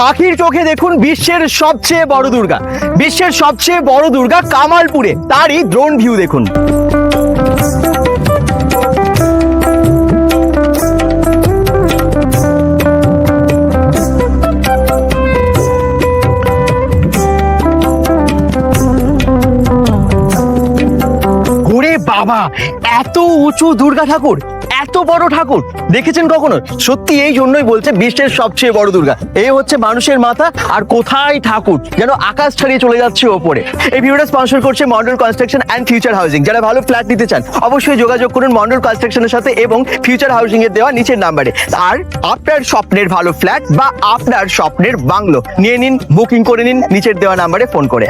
পাখির চোখে দেখুন বিশ্বের সবচেয়ে বড় দুর্গা। বিশ্বের সবচেয়ে বড় দুর্গা কামালপুরে। তারই ড্রোন ভিউ দেখুন। বাবা, এত উঁচু দুর্গা ঠাকুর। এত বড় ঠাকুর? দেখেছেন কখনো? সত্যি এই জন্যই বলছে বিশ্বের সবচেয়ে বড় দুর্গা। এই হচ্ছে মানুষের মাথা আর কোথায় ঠাকুর? যেন আকাশ ছাড়িয়ে চলে যাচ্ছে ওপরে। এই ভিডিওটা স্পন্সর করছে Mondal construction and future housing যারা ভালো ফ্ল্যাট নিতে চান, অবশ্যই যোগাযোগ করুন মন্ডল কনস্ট্রাকশনের সাথে এবং ফিউচার হাউজিং এর দেওয়া নিচের নাম্বারে আর আপনার স্বপ্নের ভালো ফ্ল্যাট বা আপনার স্বপ্নের বাংলো, নিয়ে নিন বুকিং করে নিন, নিচের দেওয়া নাম্বারে ফোন করে।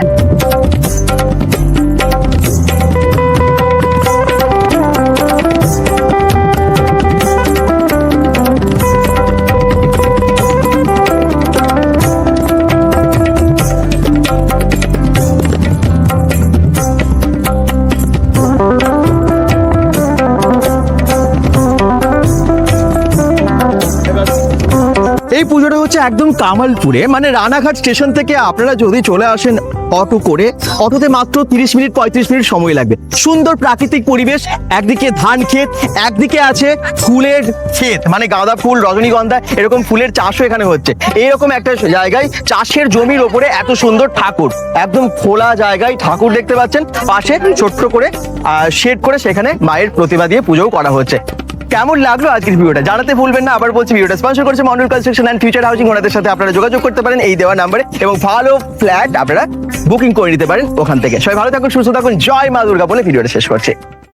এই পুজোটা হচ্ছে একদম কামালপুরে মানে রানাঘাট স্টেশন থেকে আপনারা যদি চলে আসেন অটো করে, অটোতে মাত্র তিরিশ মিনিট, পঁয়ত্রিশ মিনিট সময় লাগবে। সুন্দর প্রাকৃতিক পরিবেশ, একদিকে ধান ক্ষেত, একদিকে আছে ফুলের ক্ষেত মানে গাঁদা ফুল, রজনীগন্ধা, এরকম ফুলের চাষও এখানে হচ্ছে। এইরকম একটা জায়গায় চাষের জমির ওপরে এত সুন্দর ঠাকুর, একদম খোলা জায়গায় ঠাকুর দেখতে পাচ্ছেন, পাশে ছোট্ট করে শেড করে সেখানে মায়ের প্রতিমা দিয়ে পুজোও করা হচ্ছে। কেমন লাগল আজকের ভিডিওটা? জানাতে ভুলবেন না, আবার বলছি ভিডিওটা স্পন্সর করছে Mondal construction and future housing ওনাদের সাথে আপনারা যোগাযোগ করতে পারেন এই দেওয়া নাম্বারে এবং ভালো ফ্ল্যাট আপনারা বুকিং করে নিতে পারেন ওখান থেকে। সবাই ভালো থাকুন, সুস্থ থাকুন, জয় মা দুর্গা বলে ভিডিওটা শেষ করছে।